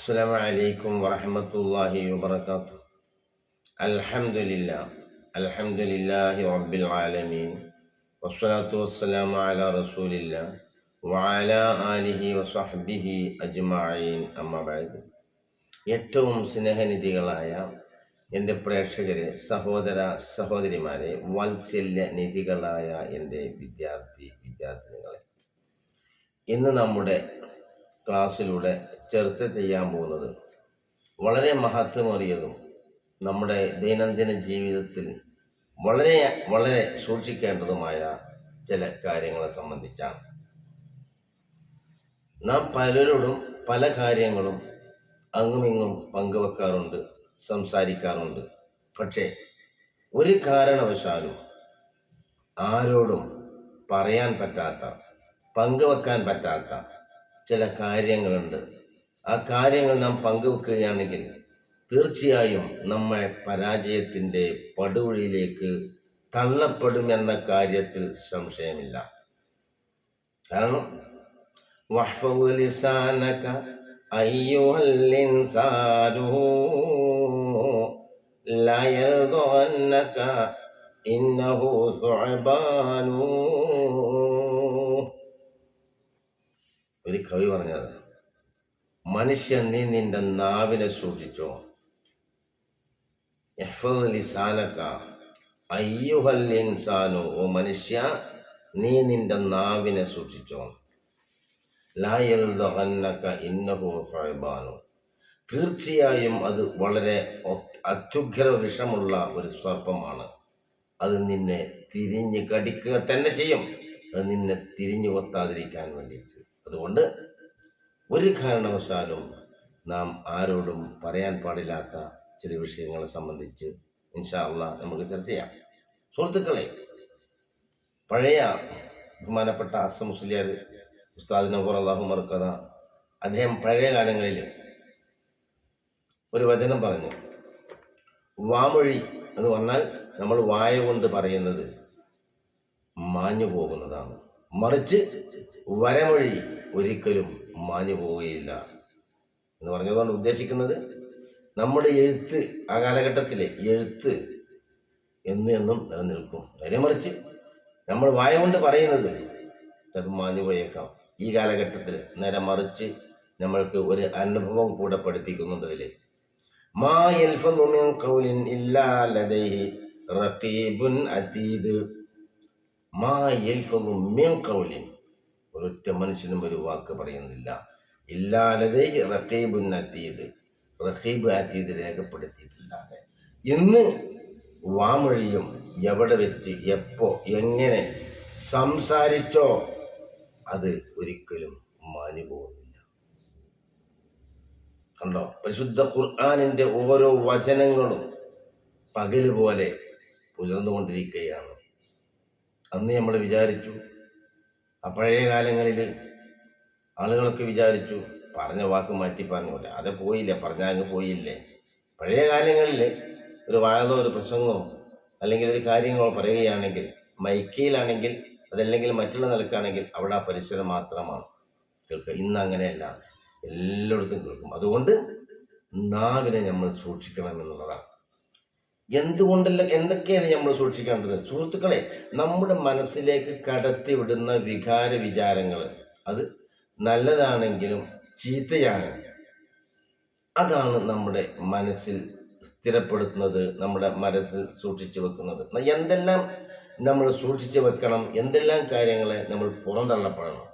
السلام عليكم ورحمة الله وبركاته الحمد لله الحمد لله رب العالمين والصلاة والسلام على رسول الله وعلى آله وصحبه أجمعين أما بعد ഏറ്റവും സ്നേഹനിധികളായ എൻ്റെ പ്രേക്ഷകരെ സഹോദര സഹോദരിമാരെ വാത്സല്യ നിധികളായ എൻ്റെ വിദ്യാർത്ഥി വിദ്യാർത്ഥിനികളെ ഇന്ന് നമ്മുടെ ക്ലാസ്സിലൂടെ ചർച്ച ചെയ്യാൻ പോകുന്നത്. വളരെ മഹത്വമേറിയതും നമ്മുടെ ദൈനംദിന ജീവിതത്തിൽ വളരെ വളരെ സൂക്ഷിക്കേണ്ടതുമായ ചില കാര്യങ്ങളെ സംബന്ധിച്ചാണ്. നാം പലരോടും പല കാര്യങ്ങളും അങ്ങുമിങ്ങും പങ്കുവെക്കാറുണ്ട് സംസാരിക്കാറുണ്ട്. പക്ഷേ ഒരു കാരണവശാലും ആരോടും പറയാൻ പറ്റാത്ത പങ്കുവെക്കാൻ പറ്റാത്ത ചില കാര്യങ്ങളുണ്ട്. ആ കാര്യങ്ങൾ നാം പങ്കുവെക്കുകയാണെങ്കിൽ തീർച്ചയായും നമ്മൾ പരാജയത്തിന്റെ പടുവഴിയിലേക്ക് തള്ളപ്പെടുമെന്ന കാര്യത്തിൽ സംശയമില്ല. കാരണം ഇന്നഹു സുഅബാനു ഒരു കവി പറഞ്ഞത്. മനുഷ്യൻ നീ നിന്റെ നാവിനെ സൂക്ഷിച്ചോ. യഹ്ഫദ് ലിസാനക അയ്യുഹൽ ഇൻസാനു ഓ മനുഷ്യ നീ നിന്റെ നാവിനെ സൂക്ഷിച്ചോ. ലായൽ ദഹന്നക്ക ഇന്നഹു ഫഅബാനു തീർച്ചയായും അത് വളരെ അത്യുഗ്ര വിഷമുള്ള ഒരു സർപ്പമാണ്. അത് നിന്നെ തിരിഞ്ഞ് കടിക്കുക തന്നെ ചെയ്യും. അത് നിന്നെ തിരിഞ്ഞു കൊത്താതിരിക്കാൻ വേണ്ടിയിട്ട്. അതുകൊണ്ട് ഒരു കാരണവശാലും നാം ആരോടും പറയാൻ പാടില്ലാത്ത ചില വിഷയങ്ങളെ സംബന്ധിച്ച് ഇൻഷാ അള്ളാ നമുക്ക് ചർച്ച ചെയ്യാം. സുഹൃത്തുക്കളെ പഴയ ബഹുമാനപ്പെട്ട അസം മുസ്ലിയാർ ഉസ്താദ് നബർ അള്ളാഹു മറുക്കഥ അദ്ദേഹം പഴയ കാലങ്ങളിൽ ഒരു വചനം പറഞ്ഞു. വാമൊഴി എന്ന് പറഞ്ഞാൽ നമ്മൾ വായ കൊണ്ട് പറയുന്നത് മാഞ്ഞു പോകുന്നതാണ് മറിച്ച് വരമൊഴി ഒരിക്കലും മാഞ്ഞു പോവുകയില്ല. എന്ന് പറഞ്ഞതുകൊണ്ട് ഉദ്ദേശിക്കുന്നത് നമ്മുടെ എഴുത്ത് ആ കാലഘട്ടത്തിലെ എഴുത്ത് എന്ന് എന്നും നിലനിൽക്കും. നേരെ മറിച്ച് നമ്മൾ വായ കൊണ്ട് പറയുന്നത് ചിലപ്പോൾ മാഞ്ഞു പോയേക്കാം. ഈ കാലഘട്ടത്തിൽ നേരെ മറിച്ച് നമ്മൾക്ക് ഒരു അനുഭവം കൂടെ പഠിപ്പിക്കുന്നുണ്ട് അതിൽ മാ യൽഫദു മിൻ ഖൗലിൻ ഇല്ലാ ലദൈഹി റഖീബുൻ മാ യൽഫദു മിൻ ഖൗലിൻ. ഒരൊറ്റ മനുഷ്യനും ഒരു വാക്ക് പറയുന്നില്ല. ഇല്ലാലതേ റഹീബുൻ റഖീബുൻ റഹീബ് അതീദ് രേഖപ്പെടുത്തിയിട്ടില്ലാതെ. ഇന്ന് വാമൊഴിയും എവിടെ വെച്ച് എപ്പോ എങ്ങനെ സംസാരിച്ചോ അത് ഒരിക്കലും മാഞ്ഞു പോകുന്നില്ല. കണ്ടോ? പരിശുദ്ധ ഖുർആാനിന്റെ ഓരോ വചനങ്ങളും പകൽ പോലെ പുലർന്നുകൊണ്ടിരിക്കുകയാണ്. അന്ന് നമ്മൾ വിചാരിച്ചു പഴയ കാലങ്ങളിൽ ആളുകളൊക്കെ വിചാരിച്ചു പറഞ്ഞ വാക്ക് മാറ്റി പറഞ്ഞൂല അത് പോയില്ല പറഞ്ഞാൽ പോയില്ലേ? പഴയ കാലങ്ങളിൽ ഒരു വാഴതോ ഒരു പ്രസംഗമോ അല്ലെങ്കിൽ ഒരു കാര്യങ്ങളോ പറയുകയാണെങ്കിൽ മൈക്കയിലാണെങ്കിൽ അതല്ലെങ്കിൽ മറ്റുള്ള നിലക്കാണെങ്കിൽ അവിടെ ആ പരിസരം മാത്രമാണ്. കേൾക്കുക ഇന്ന് അങ്ങനെയല്ല. എല്ലായിടത്തും കേൾക്കും. അതുകൊണ്ട് നാവിനെ നമ്മൾ സൂക്ഷിക്കണം എന്നുള്ളതാണ്. എന്തുകൊണ്ടല്ല എന്തൊക്കെയാണ് നമ്മൾ സൂക്ഷിക്കേണ്ടത്? സുഹൃത്തുക്കളെ നമ്മുടെ മനസ്സിലേക്ക് കടത്തി വിടുന്ന വികാര വിചാരങ്ങൾ അത് നല്ലതാണെങ്കിലും ചീത്തയാണ്. അതാണ് നമ്മുടെ മനസ്സിൽ സ്ഥിരപ്പെടുത്തുന്നത് നമ്മുടെ മനസ്സിൽ സൂക്ഷിച്ചു വെക്കുന്നത്. എന്തെല്ലാം നമ്മൾ സൂക്ഷിച്ചു വെക്കണം എന്തെല്ലാം കാര്യങ്ങളെ നമ്മൾ പുറന്തള്ളപ്പെടണം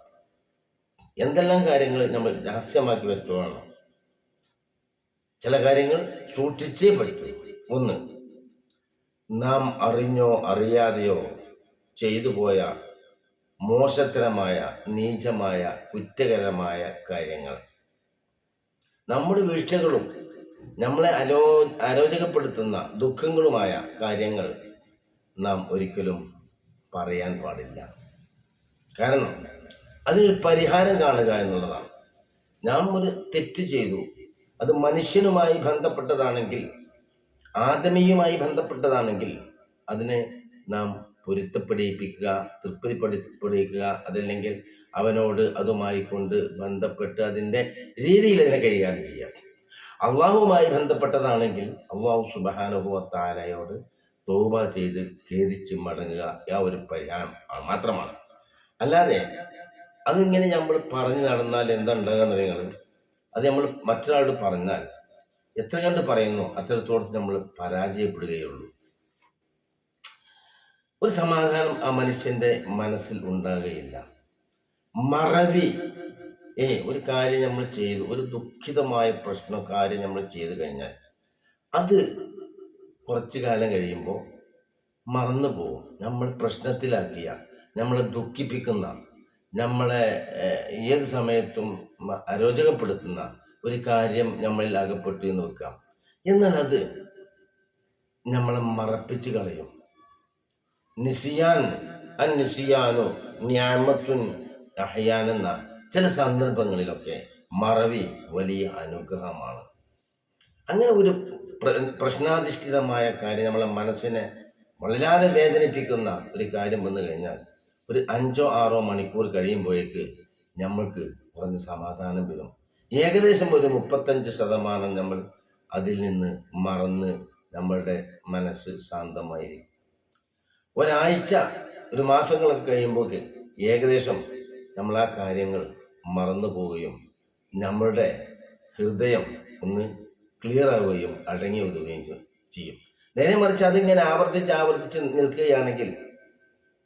എന്തെല്ലാം കാര്യങ്ങൾ നമ്മൾ രഹസ്യമാക്കി വെച്ചോളണം. ചില കാര്യങ്ങൾ സൂക്ഷിച്ചേ പറ്റൂ. ഒന്ന് നാം അറിഞ്ഞോ അറിയാതെയോ ചെയ്തു പോയ മോശത്തരമായ നീചമായ കുറ്റകരമായ കാര്യങ്ങൾ. നമ്മുടെ വീഴ്ചകളും നമ്മളെ അലോ അരോചകപ്പെടുത്തുന്ന ദുഃഖങ്ങളുമായ കാര്യങ്ങൾ നാം ഒരിക്കലും പറയാൻ പാടില്ല. കാരണം അതിനൊരു പരിഹാരം കാണുക എന്നുള്ളതാണ്. നാം ഒരു തെറ്റ് ചെയ്തു. അത് മനുഷ്യനുമായി ബന്ധപ്പെട്ടതാണെങ്കിൽ ആദമീയുമായി ബന്ധപ്പെട്ടതാണെങ്കിൽ അതിനെ നാം പൊരുത്തപ്പെടിയിപ്പിക്കുക തൃപ്തിപ്പെടുത്തിപ്പിടിക്കുക അതല്ലെങ്കിൽ അവനോട് അതുമായി കൊണ്ട് ബന്ധപ്പെട്ട് അതിന്റെ രീതിയിൽ അതിനെ കഴിയാതെ ചെയ്യാം. അള്ളാഹുവുമായി ബന്ധപ്പെട്ടതാണെങ്കിൽ അള്ളാഹു സുബഹാനുഭവത്താരയോട് തോബ ചെയ്ത് ഖേദിച്ച് മടങ്ങുക ആ ഒരു പരിഹാരം മാത്രമാണ്. അല്ലാതെ അതിങ്ങനെ നമ്മൾ പറഞ്ഞു നടന്നാൽ എന്താ ഉണ്ടാകുക നിങ്ങൾ. അത് നമ്മൾ മറ്റൊരാളോട് പറഞ്ഞാൽ എത്ര കണ്ട് പറയുന്നു അത്രത്തോളം നമ്മൾ പരാജയപ്പെടുകയുള്ളൂ. ഒരു സമാധാനം ആ മനുഷ്യന്റെ മനസ്സിൽ ഉണ്ടാകുകയില്ല. മറവി ഏ ഒരു കാര്യം നമ്മൾ ചെയ്തു ഒരു ദുഃഖിതമായ പ്രശ്ന കാര്യം നമ്മൾ ചെയ്തു കഴിഞ്ഞാൽ അത് കുറച്ചു കാലം കഴിയുമ്പോൾ മറന്നു പോകും. നമ്മൾ പ്രശ്നത്തിലാക്കിയ നമ്മളെ ദുഃഖിപ്പിക്കുന്ന നമ്മളെ ഏത് സമയത്തും അരോചകപ്പെടുത്തുന്ന ഒരു കാര്യം നമ്മളിൽ അകപ്പെട്ടു എന്ന് വെക്കാം എന്നാൽ അത് നമ്മളെ മറപ്പിച്ച് കളയും. നിസിയാൻ അൻ നിസിയാനോ ന്യാമത്തുൻ അഹയാൻ എന്ന ചില സന്ദർഭങ്ങളിലൊക്കെ മറവി വലിയ അനുഗ്രഹമാണ്. അങ്ങനെ ഒരു പ്ര- പ്രശ്നാധിഷ്ഠിതമായ കാര്യം നമ്മളെ മനസ്സിനെ വളരാതെ വേദനിപ്പിക്കുന്ന ഒരു കാര്യം വന്നു കഴിഞ്ഞാൽ ഒരു അഞ്ചോ ആറോ മണിക്കൂർ കഴിയുമ്പോഴേക്ക് നമ്മൾക്ക് കുറഞ്ഞ സമാധാനം വരും. ഏകദേശം ഒരു മുപ്പത്തഞ്ച് ശതമാനം നമ്മൾ അതിൽ നിന്ന് മറന്ന് നമ്മളുടെ മനസ്സ് ശാന്തമായിരിക്കും. ഒരാഴ്ച ഒരു മാസങ്ങളൊക്കെ കഴിയുമ്പോൾ ഏകദേശം നമ്മൾ ആ കാര്യങ്ങൾ മറന്നു പോവുകയും നമ്മളുടെ ഹൃദയം ഒന്ന് ക്ലിയർ ആവുകയും അടങ്ങി ഒതുകയും ചെയ്യും- നേരെ മറിച്ച് അതിങ്ങനെ ആവർത്തിച്ച് ആവർത്തിച്ച് നിൽക്കുകയാണെങ്കിൽ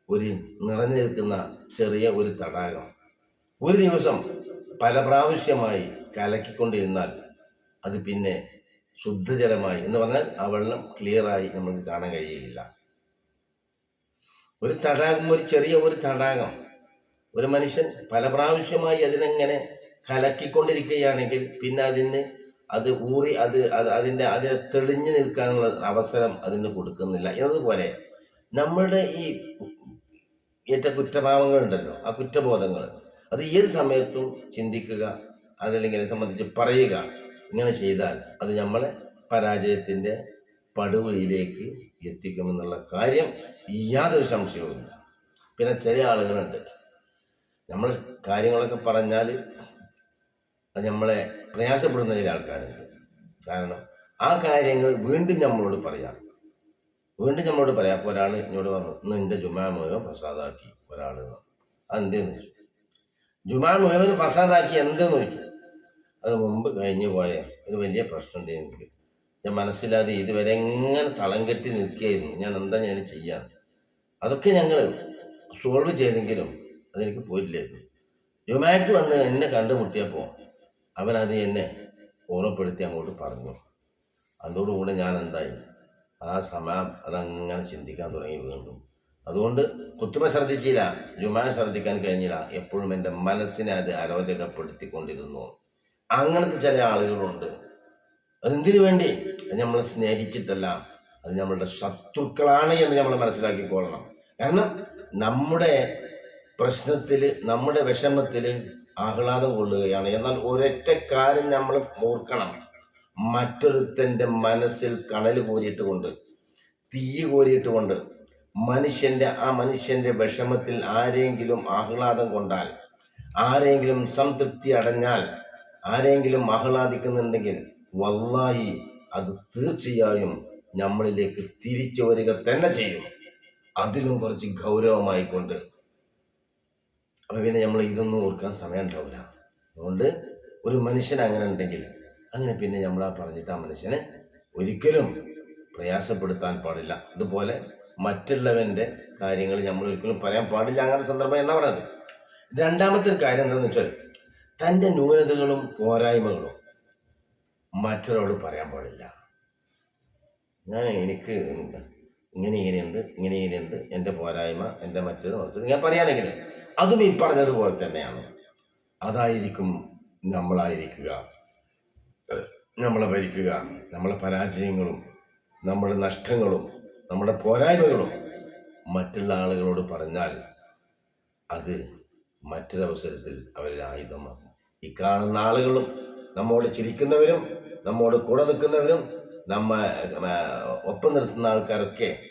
ഒരു നിറഞ്ഞു നിൽക്കുന്ന ചെറിയ ഒരു തടാകം. ഒരു ദിവസം പല പ്രാവശ്യമായി കലക്കിക്കൊണ്ടിരുന്നാൽ അത് പിന്നെ ശുദ്ധജലമായി എന്ന് പറഞ്ഞാൽ ആ വെള്ളം ക്ലിയറായി നമുക്ക് കാണാൻ കഴിയുകയില്ല. ഒരു തടാകം ഒരു ചെറിയ ഒരു തടാകം. ഒരു മനുഷ്യൻ പല പ്രാവശ്യമായി അതിനെങ്ങനെ കലക്കിക്കൊണ്ടിരിക്കുകയാണെങ്കിൽ പിന്നെ അതിന് അത് ഊറി അത് അത് അതിന്റെ അതിനെ തെളിഞ്ഞു നിൽക്കാനുള്ള അവസരം അതിന് കൊടുക്കുന്നില്ല. എന്നതുപോലെ നമ്മളുടെ ഈ ഏറ്റ കുറ്റഭാവങ്ങളുണ്ടല്ലോ ആ കുറ്റബോധങ്ങൾ അത് ഏത് സമയത്തും ചിന്തിക്കുക അതല്ലെങ്കിൽ സംബന്ധിച്ച് പറയുക ഇങ്ങനെ ചെയ്താൽ അത് നമ്മളെ പരാജയത്തിന്റെ പടുകുഴിയിലേക്ക് എത്തിക്കുമെന്നുള്ള കാര്യം യാതൊരു സംശയവുമില്ല പിന്നെ ചില ആളുകളുണ്ട്. നമ്മൾ കാര്യങ്ങളൊക്കെ പറഞ്ഞാൽ അത് നമ്മളെ പ്രയാസപ്പെടുന്ന ചില ആൾക്കാരുണ്ട്. കാരണം ആ കാര്യങ്ങൾ വീണ്ടും നമ്മളോട് പറയാം. വീണ്ടും നമ്മളോട് പറയാം. അപ്പോൾ ഒരാൾ എന്നോട് പറഞ്ഞു ഇന്ന് എന്റെ ജുമാമോയോ പ്രസാദാക്കി. ഒരാൾ അതെന്തെന്ന് ജുമാ മുഴുവൻ ഫസാദാക്കി എന്തെന്ന് ചോദിച്ചു? അത് മുമ്പ് കഴിഞ്ഞു പോയ ഒരു വലിയ പ്രശ്നമുണ്ട് എനിക്ക്. ഞാൻ മനസ്സിലാതെ ഇതുവരെ എങ്ങനെ തളം കെട്ടി നിൽക്കുകയായിരുന്നു. ഞാൻ എന്താ ഞാൻ ചെയ്യാൻ? അതൊക്കെ ഞങ്ങൾ സോൾവ് ചെയ്തെങ്കിലും അതെനിക്ക് പോയില്ലായിരുന്നു. ജുമാക്ക് വന്ന് എന്നെ കണ്ടുമുട്ടിയപ്പോൾ അവനത് എന്നെ ഓർമ്മപ്പെടുത്തി അങ്ങോട്ട് പറഞ്ഞു. അതോടുകൂടെ ഞാൻ എന്തായി? ആ സമയം അതങ്ങനെ ചിന്തിക്കാൻ തുടങ്ങി വീണ്ടും. അതുകൊണ്ട് കുത്തുമ ശ്രദ്ധിച്ചില്ല ജുമാ ശ്രദ്ധിക്കാൻ കഴിഞ്ഞില്ല. എപ്പോഴും എന്റെ മനസ്സിനെ അത് അരോചകപ്പെടുത്തിക്കൊണ്ടിരുന്നു. അങ്ങനത്തെ ചില ആളുകളുണ്ട്. അതെന്തിനു വേണ്ടി? അത് നമ്മളെ സ്നേഹിച്ചിട്ടല്ല. അത് നമ്മളുടെ ശത്രുക്കളാണ് എന്ന് നമ്മൾ മനസ്സിലാക്കിക്കൊള്ളണം. കാരണം നമ്മുടെ പ്രശ്നത്തിൽ നമ്മുടെ വിഷമത്തിൽ ആഹ്ലാദം കൊള്ളുകയാണ്. എന്നാൽ ഒരൊറ്റ കാര്യം നമ്മൾ ഓർക്കണം. മറ്റൊരുത്തന്റെ മനസ്സിൽ കണൽ കോരിയിട്ടുകൊണ്ട് തീ കോരിയിട്ട് കൊണ്ട് മനുഷ്യന്റെ ആ മനുഷ്യന്റെ വിഷമത്തിൽ ആരെങ്കിലും ആഹ്ലാദം കൊണ്ടാൽ ആരെങ്കിലും സംതൃപ്തി അടഞ്ഞാൽ ആരെങ്കിലും ആഹ്ലാദിക്കുന്നുണ്ടെങ്കിൽ വല്ലാഹി അത് തീർച്ചയായും നമ്മളിലേക്ക് തിരിച്ചു വരിക തന്നെ ചെയ്യും. അതിലും കുറച്ച് ഗൗരവമായിക്കൊണ്ട്. അപ്പൊ പിന്നെ നമ്മൾ ഇതൊന്നും ഓർക്കാൻ സമയം ഉണ്ടാവില്ല. അതുകൊണ്ട് ഒരു മനുഷ്യൻ അങ്ങനെ ഉണ്ടെങ്കിൽ അങ്ങനെ പിന്നെ നമ്മൾ ആ പറഞ്ഞിട്ട് ആ മനുഷ്യനെ ഒരിക്കലും പ്രയാസപ്പെടുത്താൻ പാടില്ല. അതുപോലെ മറ്റുള്ളവന്റെ കാര്യങ്ങൾ നമ്മൾ ഒരിക്കലും പറയാൻ പാടില്ല അങ്ങനെ സന്ദർഭം എന്നാ പറയുന്നത്? രണ്ടാമത്തെ ഒരു കാര്യം എന്താണെന്ന് വെച്ചാൽ തന്റെ ന്യൂനതകളും പോരായ്മകളും മറ്റൊരാളോട് പറയാൻ പാടില്ല. ഞാൻ എനിക്ക് ഇങ്ങനെ ഇങ്ങനെയുണ്ട് ഇങ്ങനെ ഇങ്ങനെയുണ്ട് എന്റെ പോരായ്മ എന്റെ മറ്റൊരു വസ്തു ഞാൻ പറയുകയാണെങ്കിൽ അതും ഈ പറഞ്ഞതുപോലെ തന്നെയാണ്. അതായിരിക്കും നമ്മളായിരിക്കുക നമ്മളെ ഭരിക്കുക നമ്മളെ പരാജയങ്ങളും നമ്മുടെ നഷ്ടങ്ങളും നമ്മുടെ പോരായ്മകളും മറ്റുള്ള ആളുകളോട് പറഞ്ഞാൽ അത് മറ്റൊരവസരത്തിൽ അവരുടെ ആയുധമാക്കും. ഈ കാണുന്ന ആളുകളും നമ്മോട് ചിരിക്കുന്നവരും നമ്മോട് കൂടെ നിൽക്കുന്നവരും നമ്മ ഒപ്പം നിർത്തുന്ന ആൾക്കാരൊക്കെ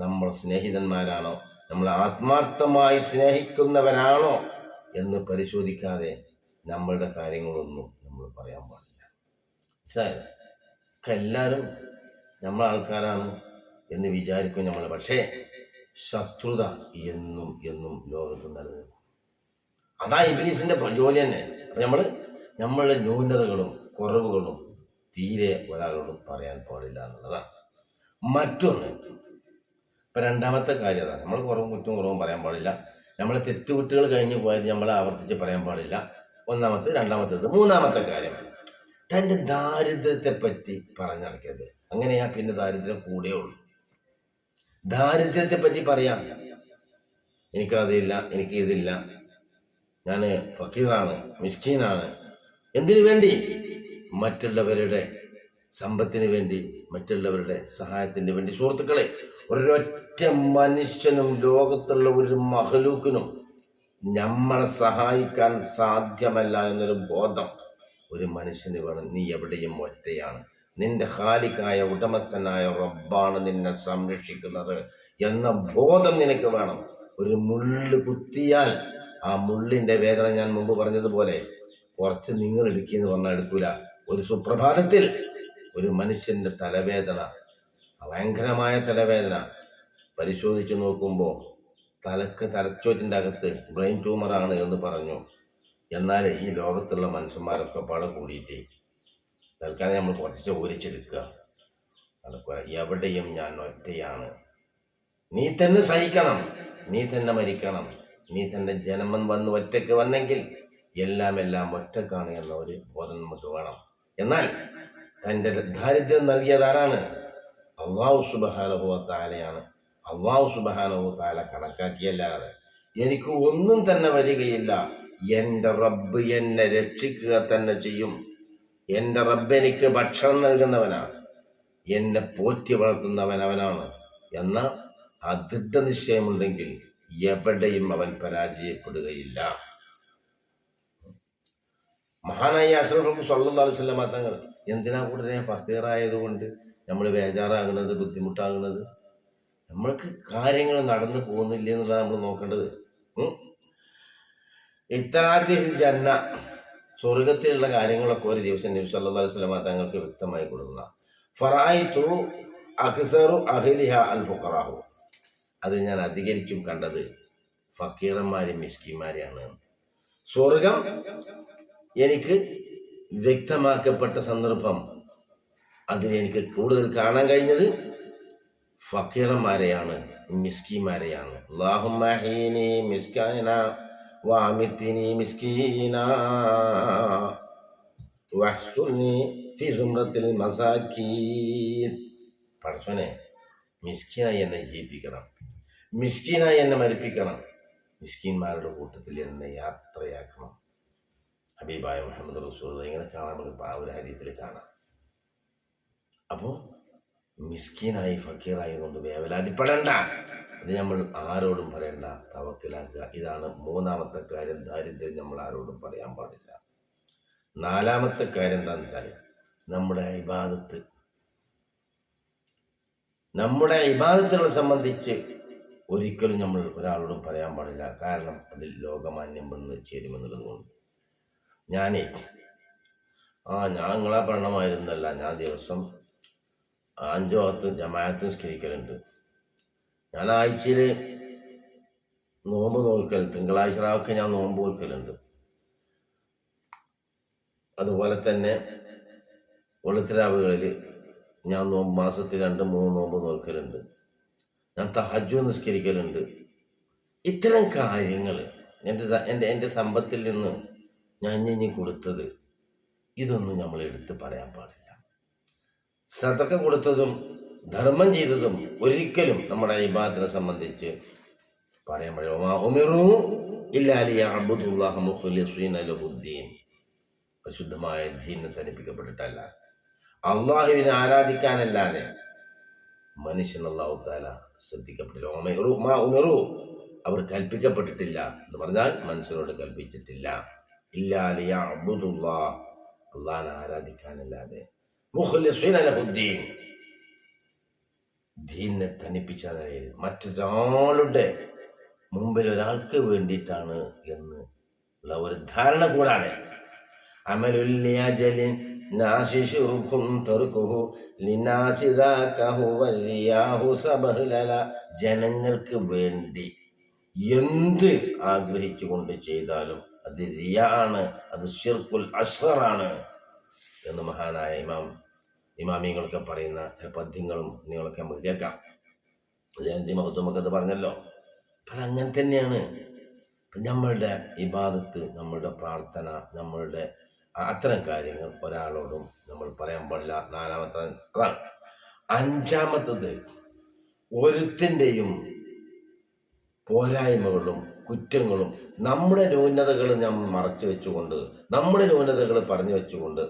നമ്മൾ സ്നേഹിതന്മാരാണോ? നമ്മൾ ആത്മാർത്ഥമായി സ്നേഹിക്കുന്നവരാണോ എന്ന് പരിശോധിക്കാതെ നമ്മളുടെ കാര്യങ്ങളൊന്നും നമ്മൾ പറയാൻ പാടില്ല. മനസ്സിലായോ? എല്ലാവരും നമ്മളെ ആൾക്കാരാണ്. എന്ന് വിചാരിക്കും നമ്മൾ പക്ഷേ ശത്രുത എന്നും എന്നും ലോകത്ത് നിലനിൽക്കും. അതാ ഇബിലീസിന്റെ ജോലി തന്നെ. നമ്മൾ നമ്മളുടെ ന്യൂനതകളും കുറവുകളും തീരെ ഒരാളോടും പറയാൻ പാടില്ല എന്നുള്ളതാണ്. മറ്റൊന്ന് ഇപ്പൊ രണ്ടാമത്തെ കാര്യം അതാണ്. നമ്മൾ കുറവും കുറ്റവും കുറവും പറയാൻ പാടില്ല. നമ്മളെ തെറ്റുകുറ്റുകൾ കഴിഞ്ഞു പോയത് നമ്മൾ ആവർത്തിച്ച് പറയാൻ പാടില്ല. ഒന്നാമത്തെ രണ്ടാമത്തേത് മൂന്നാമത്തെ കാര്യം തന്റെ ദാരിദ്ര്യത്തെ പറ്റി പറഞ്ഞടക്കരുത്. അങ്ങനെയാ പിന്നെ ദാരിദ്ര്യം കൂടെ ഉള്ളൂ. ദാരിദ്ര്യത്തെ പറ്റി പറയാം. എനിക്കതില്ല എനിക്ക് ഇതില്ല ഞാൻ ഫക്കീറാണ് മിസ്കീനാണ്. എന്തിനു വേണ്ടി? മറ്റുള്ളവരുടെ സമ്പത്തിന് വേണ്ടി മറ്റുള്ളവരുടെ സഹായത്തിന് വേണ്ടി. സുഹൃത്തുക്കളെ ഒരൊറ്റ മനുഷ്യനും ലോകത്തുള്ള ഒരു മഹലൂക്കിനും നമ്മളെ സഹായിക്കാൻ സാധ്യമല്ല എന്നൊരു ബോധം ഒരു മനുഷ്യന് വേണം. നീ എവിടെയും ഒറ്റയാണ്. നിന്റെ ഹാലിക്കായ ഉടമസ്ഥനായ റബ്ബാണ് നിന്നെ സംരക്ഷിക്കുന്നത് എന്ന ബോധം നിനക്ക് വേണം. ഒരു മുള്ള് കുത്തിയാൽ ആ മുള്ളിന്റെ വേദന ഞാൻ മുമ്പ് പറഞ്ഞതുപോലെ കുറച്ച് നിങ്ങൾ എടുക്കിയെന്ന് പറഞ്ഞാൽ എടുക്കൂല. ഒരു സുപ്രഭാതത്തിൽ ഒരു മനുഷ്യന്റെ തലവേദന ഭയങ്കരമായ തലവേദന പരിശോധിച്ച് നോക്കുമ്പോൾ തലക്ക് തലച്ചോറ്റിന്റെ അകത്ത് ബ്രെയിൻ ട്യൂമറാണ് എന്ന് പറഞ്ഞു. എന്നാൽ ഈ ലോകത്തുള്ള മനുഷ്യന്മാരൊക്കെ പാടെ കൂടിയിട്ട്. തൽക്കാലം നമ്മൾ കുറച്ച് ഊരിച്ചെടുക്കുക നടക്കുക എവിടെയും ഞാൻ ഒറ്റയാണ്. നീ തന്നെ സഹിക്കണം. നീ തന്നെ മരിക്കണം. നീ തന്നെ ജന്മം വന്ന് ഒറ്റയ്ക്ക് വന്നെങ്കിൽ എല്ലാം എല്ലാം ഒറ്റക്കാണ് എന്ന ഒരു ബോധം നമുക്ക് വേണം. എന്നാൽ തന്റെ ദാരിദ്ര്യം നൽകിയത് ആരാണ്? അള്ളാഹു സുബഹാനഹുവ താലയാണ് അള്ളാഹു സുബഹാനഹു താല കണക്കാക്കിയല്ലാതെ എനിക്ക് ഒന്നും തന്നെ വരികയില്ല. എന്റെ റബ്ബ് എന്നെ രക്ഷിക്കുക തന്നെ ചെയ്യും. എന്റെ റബ്ബെനിക്ക് ഭക്ഷണം നൽകുന്നവനാണ് എന്നെ പോറ്റി വളർത്തുന്നവൻ അവനാണ്. എന്ന ആ ദൃഢനിശ്ചയമുണ്ടെങ്കിൽ എവിടെയും അവൻ പരാജയപ്പെടുകയില്ല. മഹാനായ സല്ലല്ലാഹു അലൈഹി വസല്ലമ തങ്ങൾ എന്തിനാ കൂടുതലെ ആയതുകൊണ്ട് നമ്മൾ ബേജാറാകുന്നത് ബുദ്ധിമുട്ടാകുന്നത്? നമ്മൾക്ക് കാര്യങ്ങൾ നടന്നു പോകുന്നില്ല എന്നുള്ളത് നമ്മൾ നോക്കേണ്ടത്. ഇത്താത്തിൽ ജന്ന സ്വർഗത്തിലുള്ള കാര്യങ്ങളൊക്കെ ഒരു ദിവസം നബി സല്ലല്ലാഹു അലൈഹി വസല്ലമ തങ്ങൾക്ക് വ്യക്തമായി കൊടുക്കുന്ന ഫറായിത്തു അഖിസറു അഹ്ലിഹ അൽ ഫുഖറാഹു അത് ഞാൻ അധികരിച്ചും കണ്ടത് ഫക്കീറന്മാരും മിസ്കിമാരെയാണ് സ്വർഗം എനിക്ക് വ്യക്തമാക്കപ്പെട്ട സന്ദർഭം അതിലെനിക്ക് കൂടുതൽ കാണാൻ കഴിഞ്ഞത് ഫക്കീറന്മാരെയാണ് മിസ്കിമാരെയാണ് അല്ലാഹുമ്മ ഹീനി മിസ്കാന വാമിത്തിനി مسكينا വഹ്സുനി ഫി زمرة المساكين പടച്ചോനെ മിസ്കിനായി എന്നെ ജീവിപ്പിക്കണം മിസ്കീനായി എന്നെ മരിപ്പിക്കണം. മിസ്കീന്മാരുടെ കൂട്ടത്തിൽ എന്നെ യാത്രയാക്കണം. ഹബീബായ മുഹമ്മദ് റസൂൽ ഇങ്ങനെ കാണാൻ നമുക്ക് ആ ഒരു ഹരീതിൽ കാണാം. അപ്പോൾ മിസ്കീനായി ഫക്കീറായി കൊണ്ട് വേവലാതിപ്പെടണ്ട. ഇത് നമ്മൾ ആരോടും പറയണ്ട തവക്കിലാക്കുക. ഇതാണ് മൂന്നാമത്തെ കാര്യം. ദാരിദ്ര്യം നമ്മൾ ആരോടും പറയാൻ പാടില്ല. നാലാമത്തെ കാര്യം എന്താണെന്ന് വെച്ചാൽ നമ്മുടെ ഇബാദത്ത്. നമ്മുടെ ഇബാദത്തിനെ സംബന്ധിച്ച് ഒരിക്കലും നമ്മൾ ഒരാളോടും പറയാൻ പാടില്ല. കാരണം അതിൽ ലോകമാന്യം വന്ന് ചേരുമെന്നുള്ളത് കൊണ്ട്. ഞാനേ ആ ഞാൻ നിങ്ങളെ പഠനമായിരുന്നല്ല ഞാൻ ദിവസം അഞ്ചോ അത്തും ജമാഅത്ത് നിസ്കരിക്കലുണ്ട്. ഞാൻ ആഴ്ചയിൽ നോമ്പ് നോൽക്കൽ തിങ്കളാഴ്ച റാവൊക്കെ ഞാൻ നോമ്പ് നോൽക്കലുണ്ട് അതുപോലെ തന്നെ വെളുത്തിരാവുകളിൽ ഞാൻ നോമ്പ് മാസത്തിൽ രണ്ട് മൂന്ന് നോമ്പ് നോൽക്കലുണ്ട് ഞാൻ തഹജു നിസ്കരിക്കലുണ്ട്. ഇത്തരം കാര്യങ്ങൾ എന്റെ എന്റെ എന്റെ സമ്പത്തിൽ നിന്ന് ഞാൻ ഇനി കൊടുത്തത് ഇതൊന്നും നമ്മൾ എടുത്ത് പറയാൻ പാടില്ല. സതക്ക കൊടുത്തതും ധർമ്മം ചെയ്തതും ഒരിക്കലും നമ്മുടെ ഇബാദിനെ സംബന്ധിച്ച് പറയാൻ ധീനെ തനിപ്പിക്കപ്പെട്ടിട്ടല്ല. അള്ളാഹുവിനെ ആരാധിക്കാനല്ലാതെ മനുഷ്യൻ അള്ളാഹു താല ശ്രദ്ധിക്കപ്പെട്ടില്ല ഉമറു മാ ഉമറു അവർ കൽപ്പിക്കപ്പെട്ടിട്ടില്ല എന്ന് പറഞ്ഞാൽ മനുഷ്യനോട് കൽപ്പിച്ചിട്ടില്ല. ഇല്ലാലിയ അബുദുല്ലാ അള്ളാഹിനെ ആരാധിക്കാനല്ലാതെ ദീനെ തനിപ്പിച്ച നിലയിൽ മറ്റൊരാളുടെ മുമ്പിൽ ഒരാൾക്ക് വേണ്ടിയിട്ടാണ് എന്ന് ഉള്ള ഒരു ധാരണ കൂടാതെ അമലുല്യാജലിൻ ജനങ്ങൾക്ക് വേണ്ടി എന്ത് ആഗ്രഹിച്ചുകൊണ്ട് ചെയ്താലും അത് റിയാണ് അത് ഷിർക്കുൽ അഷറാണ് എന്ന് മഹാനായ ഇമാം ഇമാമിങ്ങളൊക്കെ പറയുന്ന ചില പദ്യങ്ങളും നിങ്ങളൊക്കെ നമുക്ക് കേൾക്കാം. ജയന്തി മഹത്വമൊക്കെ അത് പറഞ്ഞല്ലോ. അപ്പം അങ്ങനെ തന്നെയാണ്. നമ്മളുടെ ഇബാദത്ത് നമ്മളുടെ പ്രാർത്ഥന നമ്മളുടെ അത്തരം കാര്യങ്ങൾ ഒരാളോടും നമ്മൾ പറയാൻ പാടില്ല. നാലാമത്തെ അതാണ്. അഞ്ചാമത്തത് ഒരുത്തിന്റെയും പോരായ്മകളും കുറ്റങ്ങളും നമ്മുടെ ന്യൂനതകൾ നമ്മൾ മറച്ചു വെച്ചുകൊണ്ട് നമ്മുടെ ന്യൂനതകൾ പറഞ്ഞു വെച്ചുകൊണ്ട്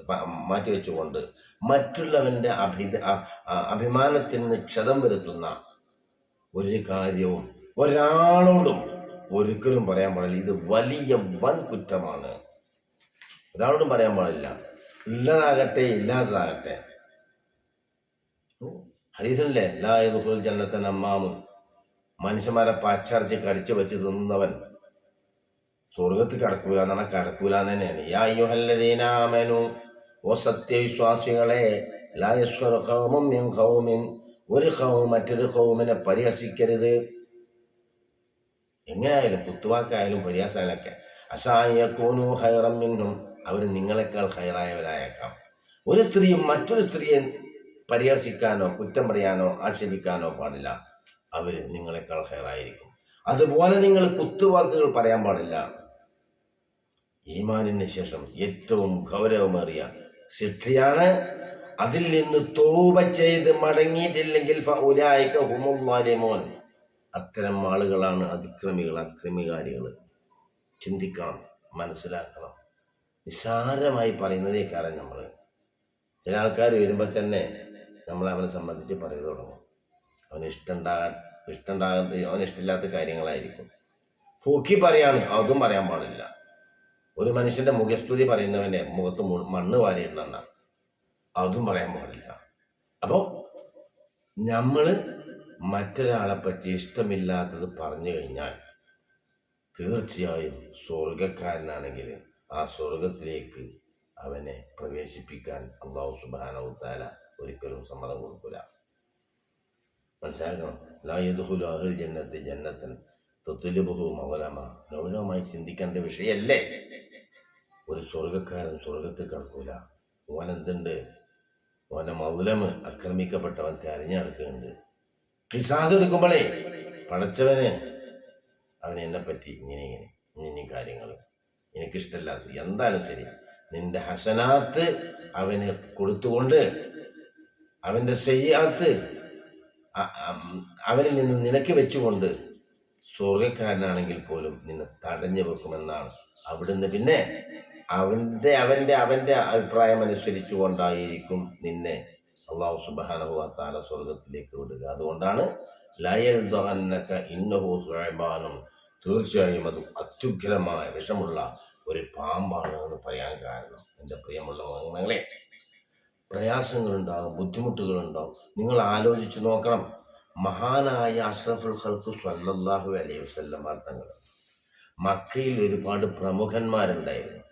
മാറ്റി വെച്ചുകൊണ്ട് മറ്റുള്ളവന്റെ അഭി അഭിമാനത്തിന് ക്ഷതം വരുത്തുന്ന ഒരു കാര്യവും ഒരാളോടും ഒരിക്കലും പറയാൻ പാടില്ല. ഇത് വലിയ വൻ കുറ്റമാണ്. ഒരാളോടും പറയാൻ പാടില്ല. ഉള്ളതാകട്ടെ ഇല്ലാത്തതാകട്ടെ ഹരീസല്ലേ ലാ യദ്ഖുൽ ജന്നത്തൻ അമ്മാമുൻ. മനുഷ്യന്മാരെ പച്ചറിച്ച് കടിച്ചു വെച്ച് തിന്നവൻ സ്വർഗത്തിൽ കടക്കൂല എന്നാണ് കടക്കൂല തന്നെയാണ്. യാ യുഹല്ലദീനാമനു ഓ സത്യവിശ്വാസികളെ ഒരു ഖൗം മറ്റൊരു ഹോമിനെ പരിഹസിക്കരുത്. എങ്ങനെയായാലും കുത്തുവാക്കായാലും പരിഹാസങ്ങളൊക്കെ അസായക്കൂനു ഹൈറം മിന്നും അവർ നിങ്ങളെക്കാൾ ഹൈറായവരായേക്കാം ഒരു സ്ത്രീയും മറ്റൊരു സ്ത്രീയെ പരിഹസിക്കാനോ കുറ്റം പറയാനോ ആക്ഷേപിക്കാനോ പാടില്ല. അവർ നിങ്ങളെക്കാൾ ഹെയറായിരിക്കും. അതുപോലെ നിങ്ങൾ കുത്തുവാക്കുകൾ പറയാൻ പാടില്ല. ഈമാനിന് ശേഷം ഏറ്റവും ഗൗരവമേറിയ ശിക്ഷയാണ് അതിൽ നിന്ന് തോപ ചെയ്ത് മടങ്ങിയിട്ടില്ലെങ്കിൽ. അത്തരം ആളുകളാണ് അതിക്രമികൾ അക്രമികാരികൾ. ചിന്തിക്കണം മനസ്സിലാക്കണം. നിസാരമായി പറയുന്നതേ കാരണം നമ്മൾ. ചില ആൾക്കാർ വരുമ്പോൾ തന്നെ നമ്മൾ അവനെ സംബന്ധിച്ച് പറയുന്നത് തുടങ്ങും. അവന് ഇഷ്ടമുണ്ടാകാൻ ഇഷ്ടമുണ്ടാകാത്ത അവന് ഇഷ്ടമില്ലാത്ത കാര്യങ്ങളായിരിക്കും. പൂക്കി പറയാണ് അതും പറയാൻ പാടില്ല. ഒരു മനുഷ്യന്റെ മുഖസ്തുതി പറയുന്നവനെ മുഖത്ത് മണ്ണ് വാരിയിടണമെന്ന അതും പറയാൻ പാടില്ല. അപ്പോൾ നമ്മൾ മറ്റൊരാളെ പറ്റി ഇഷ്ടമില്ലാത്തത് പറഞ്ഞു കഴിഞ്ഞാൽ തീർച്ചയായും സ്വർഗക്കാരനാണെങ്കിൽ ആ സ്വർഗത്തിലേക്ക് അവനെ പ്രവേശിപ്പിക്കാൻ അള്ളാഹു സുബാനവുത്താല ഒരിക്കലും സമ്മതം കൊടുക്കില്ല മനസ്സിലാക്കണം ലാ യദ്ഖുലു അഹ്ൽ ജന്നത്തി ജന്നത്തൻ. തുത്തുലുബഹു മൗലമ. ഗൗരവമായി ചിന്തിക്കേണ്ട വിഷയമല്ലേ? ഒരു സ്വർഗക്കാരൻ സ്വർഗത്തിൽ കിടക്കൂല. ഓൻ എന്തുണ്ട് ഓനെ മൗലമ് ആക്രമിക്കപ്പെട്ടവൻ തെരഞ്ഞെടുക്കുന്നുണ്ട്. കിസാസ് എടുക്കുമ്പോഴേ പടച്ചവന് അവൻ എന്നെ പറ്റി ഇങ്ങനെ ഇങ്ങനെ ഇങ്ങനെ കാര്യങ്ങൾ. എനിക്കിഷ്ടമില്ലാത്ത എന്തായാലും ശരി. നിന്റെ ഹസനാത്ത് അവന് കൊടുത്തുകൊണ്ട് അവന്റെ സയ്യാത്ത് അവനിൽ നിന്ന് നിനക്ക് വെച്ചുകൊണ്ട് സ്വർഗക്കാരനാണെങ്കിൽ പോലും നിന്നെ തടഞ്ഞു വെക്കുമെന്നാണ് അവിടുന്ന്. പിന്നെ അവന്റെ അവന്റെ അവന്റെ അഭിപ്രായം അനുസരിച്ചുകൊണ്ടായിരിക്കും നിന്നെ അള്ളാഹു സുബാനഹുവാത്താല സ്വർഗത്തിലേക്ക് വിടുക. അതുകൊണ്ടാണ് ലയൽ ദഹന്നക്ക ഇന്നഹു സുഹൈബാനും തീർച്ചയായും അത് അത്യുഗ്രമായ വിഷമുള്ള ഒരു പാമ്പാണ് എന്ന് പറയാൻ കാരണം. എന്റെ പ്രിയമുള്ള മകളെ പ്രയാസങ്ങളുണ്ടാകും ബുദ്ധിമുട്ടുകളുണ്ടാകും നിങ്ങൾ ആലോചിച്ച് നോക്കണം. മഹാനായ അഷ്റഫുൽ ഹൽക്ക് സ്വല്ലല്ലാഹു അലൈഹി വസല്ലം തങ്ങൾ. മക്കയിൽ ഒരുപാട് പ്രമുഖന്മാരുണ്ടായിരുന്നു.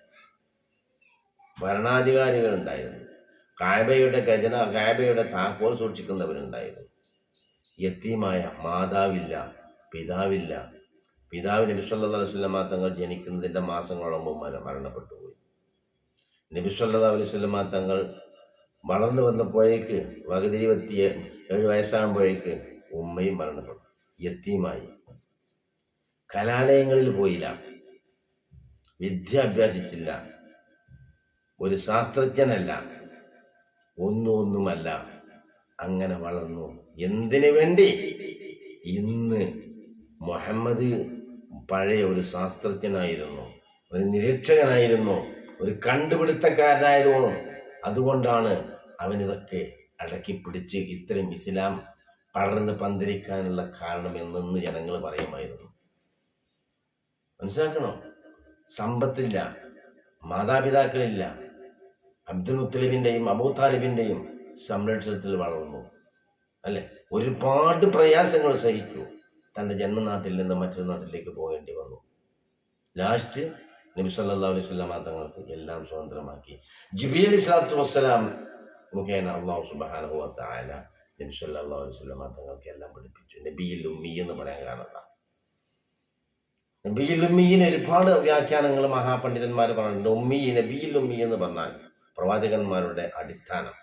ഭരണാധികാരികളുണ്ടായിരുന്നു. കായബയുടെ ഖജന കായബയുടെ താക്കോൽ സൂക്ഷിക്കുന്നവരുണ്ടായിരുന്നു. യത്തീമായ മാതാവില്ല പിതാവില്ല. പിതാവ് നബി സല്ലല്ലാഹു അലൈഹി വസല്ലമ തങ്ങൾ ജനിക്കുന്നതിന്റെ മാസങ്ങളോളം മരണപ്പെട്ടു പോയി നബി സല്ലല്ലാഹു അലൈഹി വസല്ലമ തങ്ങൾ വളർന്നു വന്നപ്പോഴേക്ക് വകതിരിവെത്തിയ ഏഴ് വയസ്സാകുമ്പോഴേക്ക് ഉമ്മയും മരണപ്പെട്ടു. യത്തീമായി. കലാലയങ്ങളിൽ പോയില്ല. വിദ്യ അഭ്യാസിച്ചില്ല. ഒരു ശാസ്ത്രജ്ഞനല്ല. ഒന്നും ഒന്നുമല്ല അങ്ങനെ വളർന്നു. എന്തിനു വേണ്ടി? ഇന്ന് മുഹമ്മദ് പഴയ ഒരു ശാസ്ത്രജ്ഞനായിരുന്നു. ഒരു നിരീക്ഷകനായിരുന്നു. ഒരു കണ്ടുപിടുത്തക്കാരനായിരുന്നു അതുകൊണ്ടാണ് അവനിതൊക്കെ അടക്കിപ്പിടിച്ച് ഇത്രയും ഇസ്ലാം പടർന്ന് പന്തിരിക്കാനുള്ള കാരണം എന്നെന്ന് ജനങ്ങൾ പറയുമായിരുന്നു. മനസ്സിലാക്കണം? സമ്പത്തില്ല മാതാപിതാക്കളില്ല. അബ്ദുൽ മുത്തലിബിന്റെയും അബൂ താലിബിന്റെയും സംരക്ഷണത്തിൽ വളർന്നു. അല്ലെ? ഒരുപാട് പ്രയാസങ്ങൾ സഹിച്ചു. തന്റെ ജന്മനാട്ടിൽ നിന്ന് മറ്റൊരു നാട്ടിലേക്ക് പോകേണ്ടി വന്നു. ലാസ്റ്റ് നബി സല്ലല്ലാഹു അലൈഹി വസല്ലം തങ്ങൾക്ക് എല്ലാം സ്വതന്ത്രമാക്കി. ജിബിലി സ്വലാത്തു വസ്സലാം മുഖേന അള്ളാഹു സുബ്ഹാനഹു വ തആല നബി സല്ലല്ലാഹു അലൈഹി വസല്ലം തങ്ങൾക്ക് എല്ലാം പഠിപ്പിച്ചു. നബിയിൽ ഉമ്മി എന്ന് പറയാൻ കാരണം നബിയിൽ ഉമ്മിയിന് ഒരുപാട് വ്യാഖ്യാനങ്ങൾ മഹാപണ്ഡിതന്മാർ പറഞ്ഞിട്ടുണ്ട്. ഉമ്മി നബിയിൽ ഉമ്മി എന്ന് പറഞ്ഞാൽ പ്രവാചകന്മാരുടെ അടിസ്ഥാനം.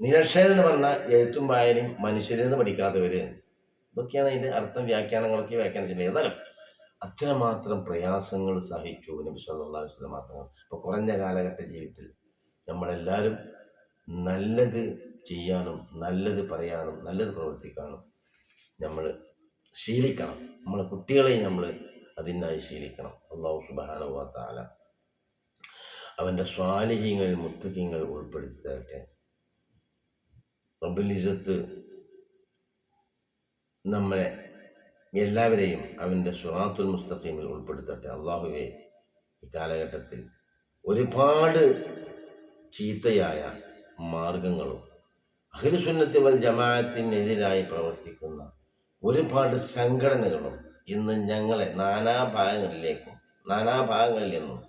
നിരക്ഷരെന്ന് പറഞ്ഞാൽ എഴുത്തും വായനയും മനുഷ്യരിൽ നിന്ന് പഠിക്കാത്തവര്. ഇതൊക്കെയാണ് അതിന്റെ അർത്ഥം. വ്യാഖ്യാനങ്ങളൊക്കെ വ്യാഖ്യാനിച്ചിട്ടുണ്ട്. ഏതായാലും അത്രമാത്രം പ്രയാസങ്ങൾ സഹിച്ചു നബി സല്ലാ അലൈഹി വസല്ലം തങ്ങൾ. ഇപ്പൊ കുറഞ്ഞ കാലഘട്ട ജീവിതത്തിൽ നമ്മളെല്ലാവരും നല്ലത് ചെയ്യാനും നല്ലത് പറയാനും നല്ലത് പ്രവർത്തിക്കാനും നമ്മൾ ശീലിക്കണം. നമ്മളെ കുട്ടികളെ നമ്മൾ അതിനായി ശീലിക്കണം. അള്ളാഹു തആല അവന്റെ സ്വാലിഹ്യങ്ങൾ മുത്തുക്കിങ്ങൾ ഉൾപ്പെടുത്തി തരട്ടെ. റബുലിസത്ത് നമ്മളെ എല്ലാവരെയും അവന്റെ സുറാത്തുൽ മുസ്തഖീമിൽ ഉൾപ്പെടുത്തട്ടെ. അള്ളാഹുവെ ഈ കാലഘട്ടത്തിൽ ഒരുപാട് ചീത്തയായ മാർഗങ്ങളും അഖിലുസുന്നത്തി വൽ ജമാഅത്തിനെതിരായി പ്രവർത്തിക്കുന്ന ഒരുപാട് സംഘടനകളും ഇന്ന് ഞങ്ങളെ നാനാഭാഗങ്ങളിലേക്കും നാനാഭാഗങ്ങളിൽ നിന്നും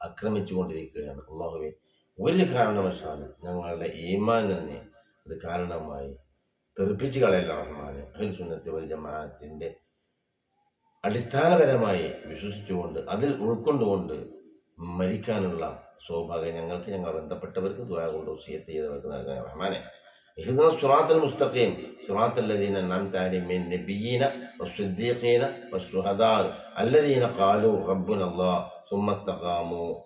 ആക്രമിച്ചു കൊണ്ടിരിക്കുകയാണ് അള്ളാഹുവെ ഒരു കാരണവശാലും ഞങ്ങളുടെ ഈമാൻ തന്നെ അത് കാരണമായി തെറിപ്പിച്ച് കളയല്ല റഹ്മാനെ. അഹിൽ സുന്നത്തി വൽ ജമാഅത്തിന്റെ അടിസ്ഥാനപരമായി വിശ്വസിച്ചുകൊണ്ട് അതിൽ ഉൾക്കൊണ്ടുകൊണ്ട് മരിക്കാനുള്ള സൗഭാഗ്യം ഞങ്ങൾക്ക് ഞങ്ങൾ ബന്ധപ്പെട്ടവർക്ക് ദ്വാ കൊണ്ട് ഉസീത്ത് ചെയ്തവർക്ക് നൽകണേ റഹ്മാനെ. ഇഹ്ദിന സുറാത്തുൽ മുസ്തഖീം. സുറാത്തുൽ ലദീന നംതാരി മിൻ നബിയീന വസ്സുദ്ദീഖീന വസ്സുഹദാ അല്ലദീന ഖാലു റബ്ബുനല്ലാഹ് സുമ്മ ഇസ്തഖാമു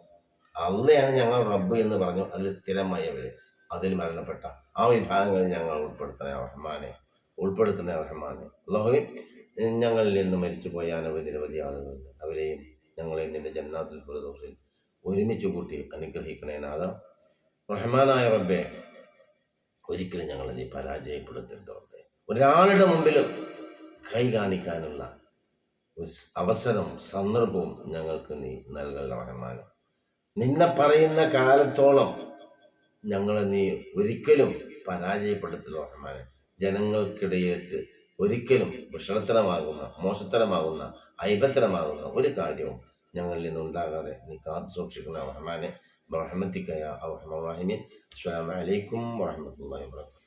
അള്ളയാണ് ഞങ്ങൾ റബ്ബ് എന്ന് പറഞ്ഞു. അതിൽ സ്ഥിരമായവർ അതിൽ മരണപ്പെട്ട ആ വിഭാഗങ്ങളിൽ ഞങ്ങൾ ഉൾപ്പെടുത്തണേ റഹ്മാനെ. ഉൾപ്പെടുത്തണേ റഹ്മാനെ. അള്ളാഹുവെ ഞങ്ങളിൽ നിന്ന് മരിച്ചുപോയ അനവധി നിരവധി ആളുകളുണ്ട്. അവരെയും ഞങ്ങളെയും നിന്റെ ജന്നാത്തിൽ പ്രദോഷിൽ ഒരുമിച്ച് കൂട്ടി അനുഗ്രഹിക്കണേ നാഥ. റഹ്മാനായ റബ്ബെ ഒരിക്കലും ഞങ്ങൾ നീ പരാജയപ്പെടുത്തരുതോട്ടെ ഒരാളുടെ മുമ്പിലും കൈ കാണിക്കാനുള്ള ഒരു അവസരം സന്ദർഭവും ഞങ്ങൾക്ക് നീ നൽകല്ല റഹ്മാൻ നിന്നെ പറയുന്ന കാലത്തോളം ഞങ്ങളെ നീ ഒരിക്കലും പരാജയപ്പെടുത്തില്ല റഹ്മാൻ ജനങ്ങൾക്കിടയിട്ട് ഒരിക്കലും വിഷണത്തരമാകുന്ന മോശത്തരമാകുന്ന ഐബത്തരമാകുന്ന ഒരു കാര്യവും ഞങ്ങളിൽ നിന്നുണ്ടാകാതെ നീ കാത്തു സൂക്ഷിക്കുന്ന റഹ്മാനെ റഹ്മത്തിക്കയ റഹ്മാൻ അസ്സലാമു അലൈക്കും വാഹമത്തല്ലാ വബറകാതുഹു